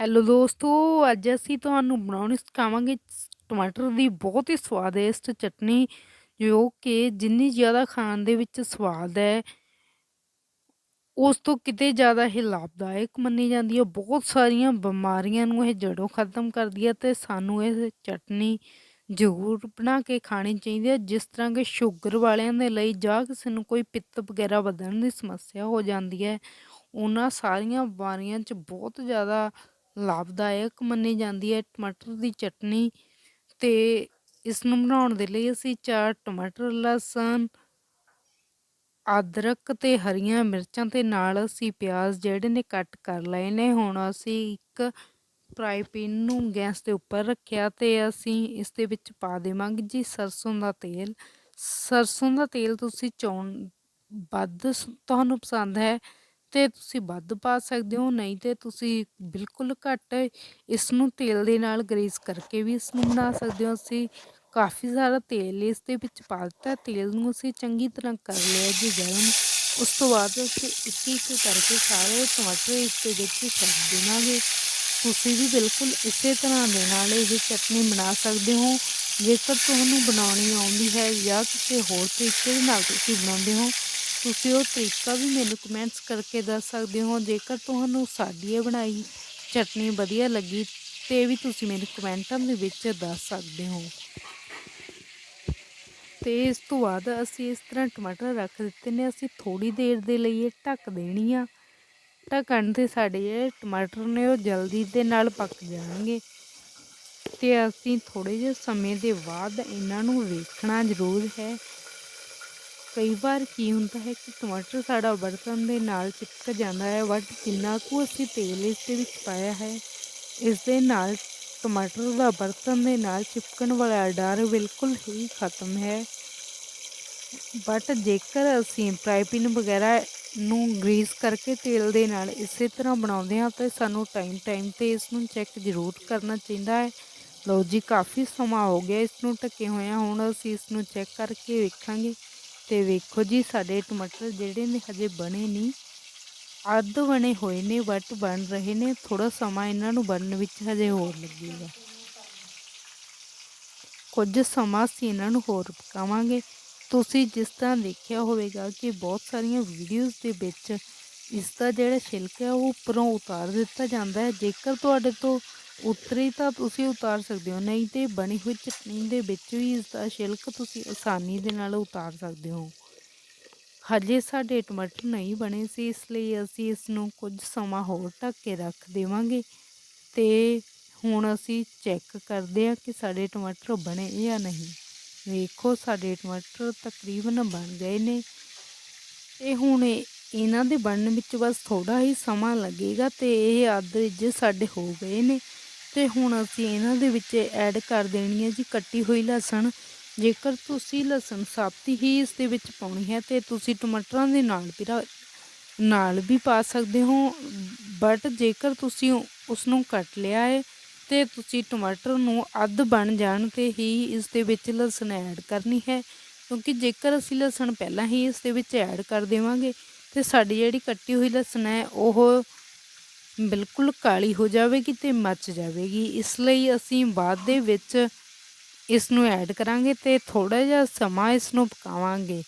Hello ਦੋਸਤੋ, ਅੱਜ ਅਸੀਂ ਤੁਹਾਨੂੰ ਬਣਾਉਣੀ ਸਿਖਾਵਾਂਗੇ ਟਮਾਟਰ ਦੀ ਬਹੁਤ ਹੀ ਸਵਾਦਿਸ਼ਟ ਚਟਨੀ, ਜੋ ਕਿ ਜਿੰਨੀ ਜ਼ਿਆਦਾ ਖਾਣ ਦੇ ਵਿੱਚ ਸਵਾਦ ਹੈ, ਉਸ ਤੋਂ ਕਿਤੇ ਜ਼ਿਆਦਾ ਇਹ ਲਾਭਦਾਇਕ ਮੰਨੀ ਜਾਂਦੀ ਹੈ। ਬਹੁਤ ਸਾਰੀਆਂ ਬਿਮਾਰੀਆਂ ਨੂੰ ਇਹ ਜੜੋਂ ਖਤਮ ਕਰਦੀ ਹੈ ਤੇ ਸਾਨੂੰ ਇਹ ਚਟਨੀ ਜ਼ਰੂਰ ਬਣਾ ਕੇ ਖਾਣੀ ਚਾਹੀਦੀ ਹੈ। ਜਿਸ ਤਰ੍ਹਾਂ ਕਿ ਸ਼ੂਗਰ ਵਾਲਿਆਂ ਦੇ ਲਈ ਜਾਂ ਕਿਸੇ ਨੂੰ ਕੋਈ ਪਿੱਤ ਵਗੈਰਾ ਵਧਣ ਦੀ ਸਮੱਸਿਆ ਹੋ ਜਾਂਦੀ ਹੈ, ਉਹਨਾਂ ਸਾਰੀਆਂ ਬਿਮਾਰੀਆਂ 'ਚ ਬਹੁਤ ਜ਼ਿਆਦਾ ਲਾਭਦਾਇਕ ਮੰਨੀ ਜਾਂਦੀ ਹੈ ਟਮਾਟਰ ਦੀ ਚਟਨੀ ਤੇ ਇਸ ਨੂੰ ਬਣਾਉਣ ਦੇ ਲਈ ਅਸੀਂ ਚਾਰ ਟਮਾਟਰ, ਲਸਣ, ਅਦਰਕ ਤੇ ਹਰੀਆਂ ਮਿਰਚਾਂ ਤੇ ਨਾਲ ਅਸੀਂ ਪਿਆਜ਼ ਜਿਹੜੇ ਨੇ ਕੱਟ ਕਰ ਲਏ ਨੇ। ਹੁਣ ਅਸੀਂ ਇੱਕ ਫਰਾਈ ਪੈਨ ਨੂੰ ਗੈਸ ਦੇ ਉੱਪਰ ਰੱਖਿਆ ਤੇ ਅਸੀਂ ਇਸ ਦੇ ਵਿੱਚ ਪਾ ਦੇਵਾਂਗੇ ਜੀ ਸਰਸੋਂ ਦਾ ਤੇਲ। ਸਰਸੋਂ ਦਾ ਤੇਲ ਤੁਸੀਂ ਚੌਣ ਵੱਧ ਤੁਹਾਨੂੰ ਪਸੰਦ ਹੈ ਤੇ ਤੁਸੀਂ ਵੱਧ ਪਾ ਸਕਦੇ ਹੋ, ਨਹੀਂ ਤੇ ਤੁਸੀਂ ਬਿਲਕੁਲ ਘੱਟ ਇਸ ਨੂੰ ਤੇਲ ਦੇ ਨਾਲ ਗਰੀਸ ਕਰਕੇ ਵੀ ਇਸ ਨੂੰ ਬਣਾ ਸਕਦੇ ਹੋ। ਅਸੀਂ ਕਾਫੀ ਸਾਰਾ ਤੇਲ ਇਸ ਦੇ ਵਿੱਚ ਪਾ ਦਿੱਤਾ, ਤੇਲ ਨੂੰ ਅਸੀਂ ਚੰਗੀ ਤਰ੍ਹਾਂ ਕਰ ਲਿਆ ਜੀ ਗਰਮ। ਉਸ ਤੋਂ ਬਾਅਦ ਅਸੀਂ ਇੱਕ ਇੱਕ ਕਰਕੇ ਸਾਰੇ ਟਮਾਟਰ ਇਸ ਦੇ ਵਿੱਚ ਛੱਡ ਦੇਵਾਂਗੇ। ਤੁਸੀਂ ਵੀ ਬਿਲਕੁਲ ਇਸੇ ਤਰ੍ਹਾਂ ਦੇ ਨਾਲ ਇਹ ਚਟਨੀ ਬਣਾ ਸਕਦੇ ਹੋ। ਜੇਕਰ ਤੁਹਾਨੂੰ ਬਣਾਉਣੀ ਆਉਂਦੀ ਹੈ ਜਾਂ ਕਿਸੇ ਹੋਰ ਤਰੀਕੇ ਦੇ ਨਾਲ ਤੁਸੀਂ ਬਣਾਉਂਦੇ ਹੋ ਤੁਸੀਂ ਉਹ ਤਰੀਕਾ ਵੀ ਮੈਨੂੰ ਕਮੈਂਟਸ ਕਰਕੇ ਦੱਸ ਸਕਦੇ ਹੋ, ਜੇਕਰ ਤੁਹਾਨੂੰ ਸਾਡੀ ਇਹ ਬਣਾਈ ਚਟਨੀ ਵਧੀਆ ਲੱਗੀ ਤੇ ਵੀ ਤੁਸੀਂ ਮੈਨੂੰ ਕਮੈਂਟਾਂ ਦੇ ਵਿੱਚ ਦੱਸ ਸਕਦੇ ਹੋ। ਤੇ ਇਸ ਤੋਂ ਬਾਅਦ ਅਸੀਂ ਇਸ ਤਰ੍ਹਾਂ ਟਮਾਟਰ ਰੱਖ ਦਿੱਤੇ ਨੇ, ਅਸੀਂ ਥੋੜੀ ਦੇਰ ਦੇ ਲਈ ਇਹ ਢੱਕ ਦੇਣੀ ਆ। ਢੱਕਣ ਤੇ ਸਾਡੇ ਜਿਹੜੇ ਟਮਾਟਰ ਨੇ ਉਹ ਜਲਦੀ ਦੇ ਨਾਲ ਪੱਕ ਜਾਣਗੇ। ਤੇ ਅਸੀਂ ਥੋੜੇ ਜਿਹੇ ਸਮੇਂ ਦੇ ਬਾਅਦ ਇਹਨਾਂ ਨੂੰ ਵੇਖਣਾ ਜ਼ਰੂਰ ਹੈ। ਕਈ ਵਾਰ ਕੀ ਹੁੰਦਾ ਹੈ ਕਿ ਟਮਾਟਰ ਸਾਡਾ ਬਰਤਨ ਦੇ ਨਾਲ ਚਿਪਕ ਜਾਂਦਾ ਹੈ ਬਟ ਕਿੰਨਾ ਕੁ ਅਸੀਂ ਤੇਲ ਇਸ ਦੇ ਵਿੱਚ ਪਾਇਆ ਹੈ, ਇਸ ਦੇ ਨਾਲ ਟਮਾਟਰ ਦਾ ਬਰਤਨ ਦੇ ਨਾਲ ਚਿਪਕਣ ਵਾਲਾ ਡਰ ਬਿਲਕੁਲ ਹੀ ਖਤਮ ਹੈ। ਬਟ ਜੇਕਰ ਅਸੀਂ ਫਰਾਈ ਵਗੈਰਾ ਨੂੰ ਗਰੀਸ ਕਰਕੇ ਤੇਲ ਦੇ ਨਾਲ ਇਸੇ ਤਰ੍ਹਾਂ ਬਣਾਉਂਦੇ ਹਾਂ, ਤਾਂ ਸਾਨੂੰ ਟਾਈਮ ਟਾਈਮ ਤੇ ਇਸ ਨੂੰ ਚੈੱਕ ਜ਼ਰੂਰ ਕਰਨਾ ਚਾਹੀਦਾ ਹੈ। ਲੋ ਜੀ, ਕਾਫੀ ਸਮਾਂ ਹੋ ਗਿਆ ਇਸ ਨੂੰ ਟਕੇ ਹੋਇਆ, ਹੁਣ ਅਸੀਂ ਇਸ ਨੂੰ ਚੈੱਕ ਕਰਕੇ ਵੇਖਾਂਗੇ ਤੇ ਵੇਖੋ ਜੀ, ਸਾਡੇ ਟਮਾਟਰ ਜਿਹੜੇ ਨੇ ਹਜੇ ਬਣੇ ਨਹੀਂ। ਅੱਧ ਬਣੇ ਹੋਏ ਨੇ ਬਟ ਬਣ ਰਹੇ ਨੇ। ਥੋੜਾ ਸਮਾਂ ਇਹਨਾਂ ਨੂੰ ਬਣਨ ਵਿੱਚ ਹਜੇ ਹੋਰ ਲੱਗੇਗਾ। ਕੁਝ ਸਮਾਂ ਅਸੀਂ ਇਹਨਾਂ ਨੂੰ ਹੋਰ ਪਕਾਵਾਂਗੇ। ਤੁਸੀਂ ਜਿਸ ਤਰ੍ਹਾਂ ਦੇਖਿਆ ਹੋਵੇਗਾ ਕਿ ਬਹੁਤ ਸਾਰੀਆਂ ਵੀਡੀਓਜ਼ ਦੇ ਵਿੱਚ ਇਸ ਦਾ ਜਿਹੜਾ ਛਿਲਕਾ ਹੈ, ਉਹ ਉੱਪਰੋਂ ਉਤਾਰ ਦਿੱਤਾ ਜਾਂਦਾ ਹੈ। ਜੇਕਰ ਤੁਹਾਡੇ ਤੋਂ ਉਤਰੀ ਤਾਂ ਤੁਸੀਂ ਉਤਾਰ ਸਕਦੇ ਹੋ, ਨਹੀਂ ਤੇ ਬਣੀ ਹੋਈ ਚਟਨੀ ਦੇ ਵਿੱਚ ਵੀ ਇਸ ਦਾ ਛਿਲਕ ਤੁਸੀਂ ਆਸਾਨੀ ਦੇ ਨਾਲ ਉਤਾਰ ਸਕਦੇ ਹੋ। ਹਜੇ ਸਾਡੇ ਟਮਾਟਰ ਨਹੀਂ ਬਣੇ ਸੀ, ਇਸ ਲਈ ਅਸੀਂ ਇਸ ਨੂੰ ਕੁਝ ਸਮਾਂ ਹੋਰ ਢੱਕ ਕੇ ਰੱਖ ਦੇਵਾਂਗੇ ਤੇ ਹੁਣ ਅਸੀਂ ਚੈੱਕ ਕਰਦੇ ਹਾਂ ਕਿ ਸਾਡੇ ਟਮਾਟਰ ਬਣੇ ਜਾਂ ਨਹੀਂ। ਵੇਖੋ, ਸਾਡੇ ਟਮਾਟਰ ਤਕਰੀਬਨ ਬਣ ਗਏ ਨੇ। ਇਹ ਹੁਣ ਇਹਨਾਂ ਦੇ ਬਣਨ ਵਿੱਚ ਬਸ ਥੋੜਾ ਹੀ ਸਮਾਂ ਲੱਗੇਗਾ ਤੇ ਇਹ ਅੱਧ ਵਿੱਚ ਸਾਡੇ ਹੋ ਗਏ ਨੇ। ਤੇ ਹੁਣ ਅਸੀਂ ਇਹਨਾਂ ਦੇ ਵਿੱਚ ਐਡ ਕਰ ਦੇਣੀ ਹੈ ਜੀ ਕੱਟੀ ਹੋਈ ਲਸਣ। ਜੇਕਰ ਤੁਸੀਂ ਲਸਣ ਸਾਬਤੀ ਹੀ ਇਸ ਦੇ ਵਿੱਚ ਪਾਉਣੀ ਹੈ ਤੇ ਤੁਸੀਂ ਟਮਾਟਰਾਂ ਦੇ ਨਾਲ ਵੀ ਨਾਲ ਵੀ ਪਾ ਸਕਦੇ ਹੋ। ਬਟ ਜੇਕਰ ਤੁਸੀਂ ਉਸ ਨੂੰ ਕੱਟ ਲਿਆ ਹੈ ਤੇ ਤੁਸੀਂ ਟਮਾਟਰ ਨੂੰ ਅੱਧ ਬਣ ਜਾਣ ਤੇ ਹੀ ਇਸ ਦੇ ਵਿੱਚ ਲਸਣ ਐਡ ਕਰਨੀ ਹੈ। ਕਿਉਂਕਿ ਜੇਕਰ ਅਸੀਂ ਲਸਣ ਪਹਿਲਾਂ ਹੀ ਇਸ ਦੇ ਵਿੱਚ ਐਡ ਕਰ ਦੇਵਾਂਗੇ ਤੇ ਸਾਡੀ ਜਿਹੜੀ ਕੱਟੀ ਹੋਈ ਲਸਣ ਹੈ, ਉਹ ਬਿਲਕੁਲ ਕਾਲੀ ਹੋ ਜਾਵੇਗੀ ਤੇ ਮੱਚ ਜਾਵੇਗੀ। ਇਸ ਲਈ ਅਸੀਂ ਬਾਅਦ ਦੇ ਵਿੱਚ ਇਸ ਨੂੰ ਐਡ ਕਰਾਂਗੇ ਤੇ ਥੋੜਾ ਜਿਹਾ ਸਮਾਂ ਇਸ ਨੂੰ ਪਕਾਵਾਂਗੇ।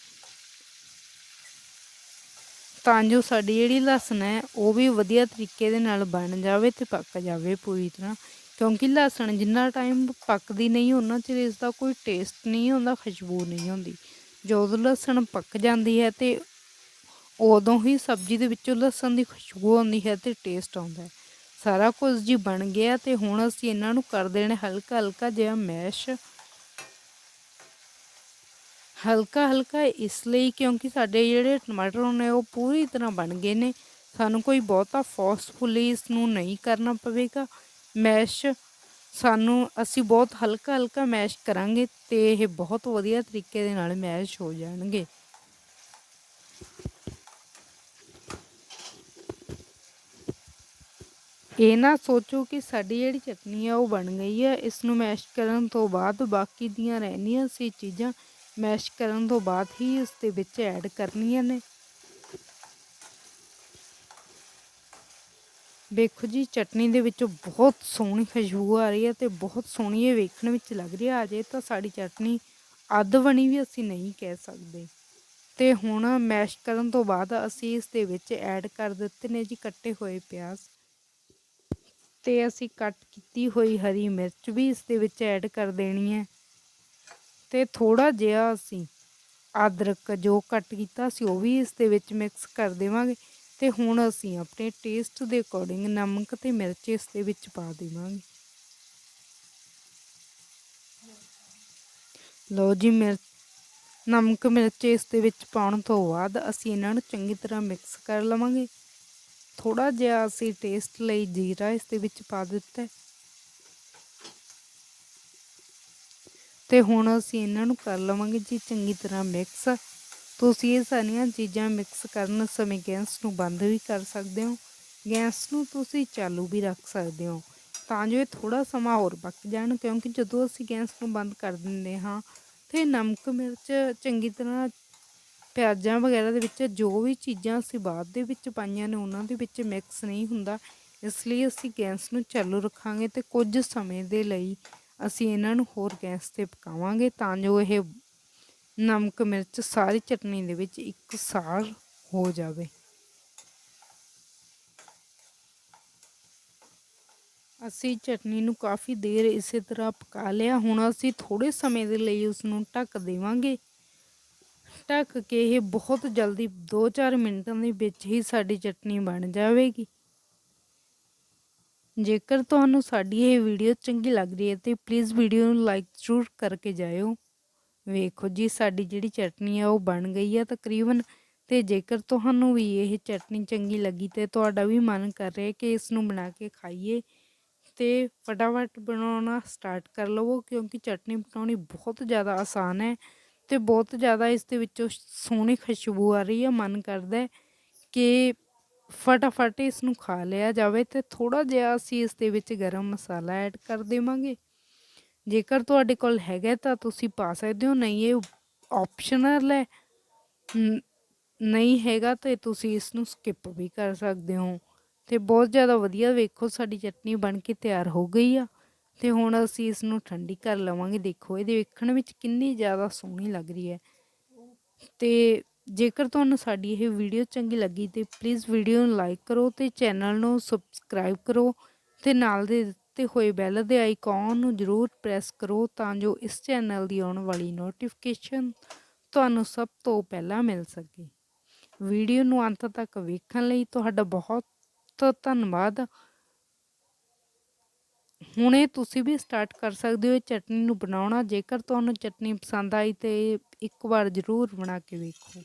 ਤਾਂ ਜੋ ਸਾਡੀ ਜਿਹੜੀ ਲਸਣ ਹੈ, ਉਹ ਵੀ ਵਧੀਆ ਤਰੀਕੇ ਦੇ ਨਾਲ ਬਣ ਜਾਵੇ ਤੇ ਪੱਕ ਜਾਵੇ ਪੂਰੀ ਤਰ੍ਹਾਂ। ਕਿਉਂਕਿ ਲਸਣ ਜਿੰਨਾ ਟਾਈਮ ਪੱਕਦੀ ਨਹੀਂ, ਉਹਨਾਂ ਚਿਰ ਇਸ ਦਾ ਕੋਈ ਟੇਸਟ ਨਹੀਂ ਹੁੰਦਾ ਖੁਸ਼ਬੂ ਨਹੀਂ ਹੁੰਦੀ ਜਦੋਂ ਲਸਣ ਪੱਕ ਜਾਂਦੀ ਹੈ ਤੇ ਉਦੋਂ ਹੀ ਸਬਜ਼ੀ ਦੇ ਵਿੱਚੋਂ ਲਸਣ ਦੀ ਖੁਸ਼ਬੂ ਆਉਂਦੀ ਹੈ ਤੇ ਟੇਸਟ ਆਉਂਦਾ ਹੈ। ਸਾਰਾ ਕੁਝ ਜੀ ਬਣ ਗਿਆ ਤੇ ਹੁਣ ਅਸੀਂ ਇਹਨਾਂ ਨੂੰ ਕਰ ਦੇਣਾ ਹਲਕਾ ਹਲਕਾ ਜਿਹਾ ਮੈਸ਼। ਹਲਕਾ ਹਲਕਾ ਇਸ ਲਈ ਕਿਉਂਕਿ ਸਾਡੇ ਜਿਹੜੇ ਟਮਾਟਰ ਨੇ ਉਹ ਪੂਰੀ ਤਰ੍ਹਾਂ ਬਣ ਗਏ ਨੇ। ਸਾਨੂੰ ਕੋਈ ਬਹੁਤਾ ਫੋਰਸਫੁਲੀ ਇਸ ਨੂੰ ਨਹੀਂ ਕਰਨਾ ਪਵੇਗਾ। ਮੈਸ਼ ਸਾਨੂੰ ਅਸੀਂ ਬਹੁਤ ਹਲਕਾ ਹਲਕਾ ਮੈਸ਼ ਕਰਾਂਗੇ ਤੇ ਇਹ ਬਹੁਤ ਵਧੀਆ ਤਰੀਕੇ ਦੇ ਨਾਲ ਮੈਸ਼ ਹੋ ਜਾਣਗੇ। ਇਹ ਨਾ ਸੋਚੋ ਕਿ ਸਾਡੀ ਜਿਹੜੀ ਚਟਨੀ ਆ ਉਹ ਬਣ ਗਈ ਹੈ ਇਸ ਨੂੰ ਮੈਸ਼ ਕਰਨ ਤੋਂ ਬਾਅਦ ਬਾਕੀ ਦੀਆਂ ਰਹਿੰਦੀਆਂ ਸੀ ਚੀਜ਼ਾਂ ਮੈਸ਼ ਕਰਨ ਤੋਂ ਬਾਅਦ ਹੀ ਇਸ ਦੇ ਵਿੱਚ ਐਡ ਕਰਨੀਆਂ ਨੇ। ਵੇਖੋ ਜੀ, ਚਟਨੀ ਦੇ ਵਿੱਚੋਂ ਬਹੁਤ ਸੋਹਣੀ ਖੁਸ਼ਬੂ ਆ ਰਹੀ ਹੈ ਤੇ ਬਹੁਤ ਸੋਹਣੀ ਇਹ ਵੇਖਣ ਵਿੱਚ ਲੱਗ ਰਹੀ ਹੈ ਅਜੇ ਤਾਂ ਸਾਡੀ ਚਟਨੀ ਅੱਧ ਬਣੀ ਵੀ ਅਸੀਂ ਨਹੀਂ ਕਹਿ ਸਕਦੇ। ਤੇ ਹੁਣ ਮੈਸ਼ ਕਰਨ ਤੋਂ ਬਾਅਦ ਅਸੀਂ ਇਸ ਦੇ ਵਿੱਚ ਐਡ ਕਰ ਦਿੱਤੇ ਨੇ ਜੀ, ਕੱਟੇ ਹੋਏ ਪਿਆਜ਼। ਤੇ ਅਸੀਂ ਕੱਟ ਕੀਤੀ ਹੋਈ ਹਰੀ ਮਿਰਚ ਵੀ ਇਸ ਦੇ ਵਿੱਚ ਐਡ ਕਰ ਦੇਣੀ ਹੈ। ਤੇ ਥੋੜਾ ਜਿਹਾ ਅਸੀਂ ਅਦਰਕ ਜੋ ਕੱਟ ਕੀਤਾ ਸੀ ਉਹ ਵੀ ਇਸ ਦੇ ਵਿੱਚ ਮਿਕਸ ਕਰ ਦੇਵਾਂਗੇ ਤੇ ਹੁਣ ਅਸੀਂ ਆਪਣੇ ਟੇਸਟ ਦੇ ਅਕੋਰਡਿੰਗ ਨਮਕ ਤੇ ਮਿਰਚ ਇਸ ਦੇ ਵਿੱਚ ਪਾ ਦੇਵਾਂਗੇ। ਲਓ ਜੀ ਮਿਰਚ, ਨਮਕ ਮਿਰਚ ਇਸ ਦੇ ਵਿੱਚ ਪਾਉਣ ਤੋਂ ਬਾਅਦ ਅਸੀਂ ਇਹਨਾਂ ਨੂੰ ਚੰਗੀ ਤਰ੍ਹਾਂ ਮਿਕਸ ਕਰ ਲਵਾਂਗੇ। ਥੋੜਾ ਜਿਹਾ ਅਸੀਂ ਟੇਸਟ ਲਈ ਜੀਰਾ ਇਸ ਦੇ ਵਿੱਚ ਪਾ ਦਿੱਤਾ ਤੇ ਹੁਣ ਅਸੀਂ ਇਹਨਾਂ ਨੂੰ ਕਰ ਲਵਾਂਗੇ ਜੀ ਚੰਗੀ ਤਰ੍ਹਾਂ ਮਿਕਸ ਤੁਸੀਂ ਇਹ ਸਾਰੀਆਂ ਚੀਜ਼ਾਂ ਮਿਕਸ ਕਰਨ ਸਮੇਂ ਗੈਸ ਨੂੰ ਬੰਦ ਵੀ ਕਰ ਸਕਦੇ ਹੋ। ਗੈਸ ਨੂੰ ਤੁਸੀਂ ਚਾਲੂ ਵੀ ਰੱਖ ਸਕਦੇ ਹੋ। ਤਾਂ ਜੋ ਇਹ ਥੋੜਾ ਸਮਾਂ ਹੋਰ ਪੱਕ ਜਾਣ, ਕਿਉਂਕਿ ਜਦੋਂ ਅਸੀਂ ਗੈਸ ਨੂੰ ਬੰਦ ਕਰ ਦਿੰਦੇ ਹਾਂ, ਤੇ ਨਮਕ ਮਿਰਚ ਚੰਗੀ ਤਰ੍ਹਾਂ ਪਿਆਜ਼ਾਂ ਵਗੈਰਾ ਦੇ ਵਿੱਚ ਜੋ ਵੀ ਚੀਜ਼ਾਂ ਅਸੀਂ ਬਾਅਦ ਦੇ ਵਿੱਚ ਪਾਈਆਂ ਨੇ, ਉਹਨਾਂ ਦੇ ਵਿੱਚ ਮਿਕਸ ਨਹੀਂ ਹੁੰਦਾ। ਇਸ ਲਈ ਅਸੀਂ ਗੈਸ ਨੂੰ ਚਾਲੂ ਰੱਖਾਂਗੇ ਤੇ ਕੁਝ ਸਮੇਂ ਦੇ ਲਈ ਅਸੀਂ ਇਹਨਾਂ ਨੂੰ ਹੋਰ ਗੈਸ ਤੇ ਪਕਾਵਾਂਗੇ ਤਾਂ ਜੋ ਇਹ ਨਮਕ, ਮਿਰਚ ਸਾਰੀ ਚਟਨੀ ਦੇ ਵਿੱਚ ਇੱਕ ਸਾਰ ਹੋ ਜਾਵੇ। ਅਸੀਂ ਚਟਨੀ ਨੂੰ ਕਾਫੀ ਦੇਰ ਇਸੇ ਤਰ੍ਹਾਂ ਪਕਾ ਲਿਆ। ਹੁਣ ਅਸੀਂ ਥੋੜੇ ਸਮੇਂ ਦੇ ਲਈ ਉਸ ਨੂੰ ਢੱਕ ਦੇਵਾਂਗੇ। ਢੱਕ ਕੇ ਇਹ ਬਹੁਤ ਜਲਦੀ 2-4 ਮਿੰਟਾਂ ਦੇ ਵਿੱਚ ਹੀ ਸਾਡੀ ਚਟਨੀ ਬਣ ਜਾਵੇਗੀ। ਜੇਕਰ ਤੁਹਾਨੂੰ ਸਾਡੀ ਇਹ ਵੀਡੀਓ ਚੰਗੀ ਲੱਗ ਰਹੀ ਹੈ ਤੇ ਪਲੀਜ਼ ਵੀਡੀਓ ਨੂੰ ਲਾਈਕ ਜ਼ਰੂਰ ਕਰਕੇ ਜਾਇਓ। ਵੇਖੋ ਜੀ, ਸਾਡੀ ਜਿਹੜੀ ਚਟਨੀ ਆ, ਉਹ ਬਣ ਗਈ ਆ ਤਕਰੀਬਨ ਤੇ ਜੇਕਰ ਤੁਹਾਨੂੰ ਵੀ ਇਹ ਚਟਨੀ ਚੰਗੀ ਲੱਗੀ ਤੇ ਤੁਹਾਡਾ ਵੀ ਮਨ ਕਰ ਰਿਹਾ ਕਿ ਇਸ ਨੂੰ ਬਣਾ ਕੇ ਖਾਈਏ ਤੇ ਫਟਾਫਟ ਬਣਾਉਣਾ ਸਟਾਰਟ ਕਰ ਲਵੋ ਕਿਉਂਕਿ ਚਟਨੀ ਬਣਾਉਣੀ ਬਹੁਤ ਜ਼ਿਆਦਾ ਆਸਾਨ ਹੈ। ਤੇ ਬਹੁਤ ਜ਼ਿਆਦਾ ਇਸ ਦੇ ਵਿੱਚੋਂ ਸੋਹਣੀ ਖੁਸ਼ਬੂ ਆ ਰਹੀ ਹੈ ਮਨ ਕਰਦਾ ਕਿ ਫਟਾਫਟ ਇਸ ਨੂੰ ਖਾ ਲਿਆ ਜਾਵੇ ਤੇ ਥੋੜਾ ਜਿਹਾ ਅਸੀਂ ਇਸ ਦੇ ਵਿੱਚ ਗਰਮ ਮਸਾਲਾ ਐਡ ਕਰ ਦੇਵਾਂਗੇ। ਜੇਕਰ ਤੁਹਾਡੇ ਕੋਲ ਹੈਗਾ ਤਾਂ ਤੁਸੀਂ ਪਾ ਸਕਦੇ ਹੋ, ਨਹੀਂ ਇਹ ਆਪਸ਼ਨਲ ਹੈ। ਨਹੀਂ ਹੈਗਾ ਤੇ ਤੁਸੀਂ ਇਸ ਨੂੰ ਸਕਿਪ ਵੀ ਕਰ ਸਕਦੇ ਹੋ। ਤੇ ਬਹੁਤ ਜ਼ਿਆਦਾ ਵਧੀਆ ਵੇਖੋ, ਸਾਡੀ ਚਟਨੀ ਬਣ ਕੇ ਤਿਆਰ ਹੋ ਗਈ ਆ। ਤੇ ਹੁਣ ਅਸੀਂ ਇਸ ਨੂੰ ਠੰਡੀ ਕਰ ਲਵਾਂਗੇ। ਦੇਖੋ, ਇਹਦੇ ਵੇਖਣ ਵਿੱਚ ਕਿੰਨੀ ਜ਼ਿਆਦਾ ਸੋਹਣੀ ਲੱਗ ਰਹੀ ਹੈ। ਤੇ ਜੇਕਰ ਤੁਹਾਨੂੰ ਸਾਡੀ ਇਹ ਵੀਡੀਓ ਚੰਗੀ ਲੱਗੀ ਤੇ ਪਲੀਜ਼ ਵੀਡੀਓ ਨੂੰ ਲਾਈਕ ਕਰੋ ਤੇ ਚੈਨਲ ਨੂੰ ਸਬਸਕ੍ਰਾਈਬ ਕਰੋ ਤੇ ਨਾਲ ਦੇ ਦਿੱਤੇ ਹੋਏ ਬੈਲ ਦੇ ਆਈਕਨ ਨੂੰ ਜ਼ਰੂਰ ਪ੍ਰੈਸ ਕਰੋ ਤਾਂ ਜੋ ਇਸ ਚੈਨਲ ਦੀ ਆਉਣ ਵਾਲੀ ਨੋਟੀਫਿਕੇਸ਼ਨ ਤੁਹਾਨੂੰ ਸਭ ਤੋਂ ਪਹਿਲਾਂ ਮਿਲ ਸਕੇ। ਵੀਡੀਓ ਨੂੰ ਅੰਤ ਤੱਕ ਵੇਖਣ ਲਈ ਤੁਹਾਡਾ ਬਹੁਤ ਧੰਨਵਾਦ। ਹੁਣੇ ਤੁਸੀਂ ਵੀ ਸਟਾਰਟ ਕਰ ਸਕਦੇ ਹੋ ਚਟਨੀ ਨੂੰ ਬਣਾਉਣਾ। ਜੇਕਰ ਤੁਹਾਨੂੰ ਚਟਨੀ ਪਸੰਦ ਆਈ ਤੇ ਇੱਕ ਵਾਰ ਜ਼ਰੂਰ ਬਣਾ ਕੇ ਵੇਖੋ।